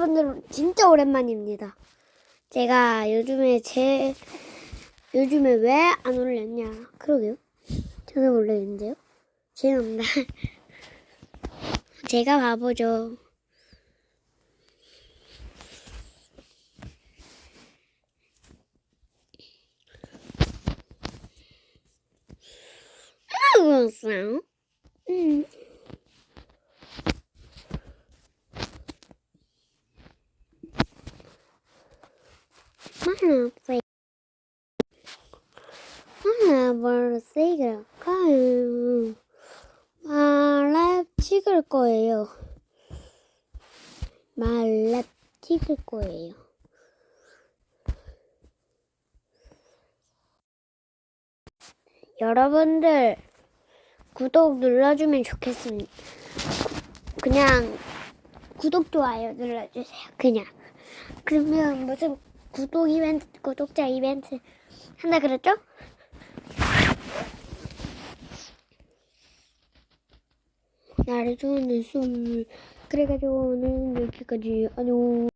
여러분들 진짜 오랜만입니다. 제가 요즘에 제 요즘에 왜 안 올렸냐? 그러게요. 저는 올렸는데요. 죄송합니다. 제가 바보죠. 그랬어요? 음. 하나, 세. 하나, 뭘 찍을까요? 말랩 찍을 거예요. 말랩 찍을 거예요. 여러분들 구독 눌러주면 좋겠습니다. 그냥 구독 좋아요 눌러주세요. 그냥 그러면 무슨 구독 이벤트, 구독자 이벤트 한다 그랬죠? 나를 좋아하는 술 그래가지고 오늘은 여기까지 안녕.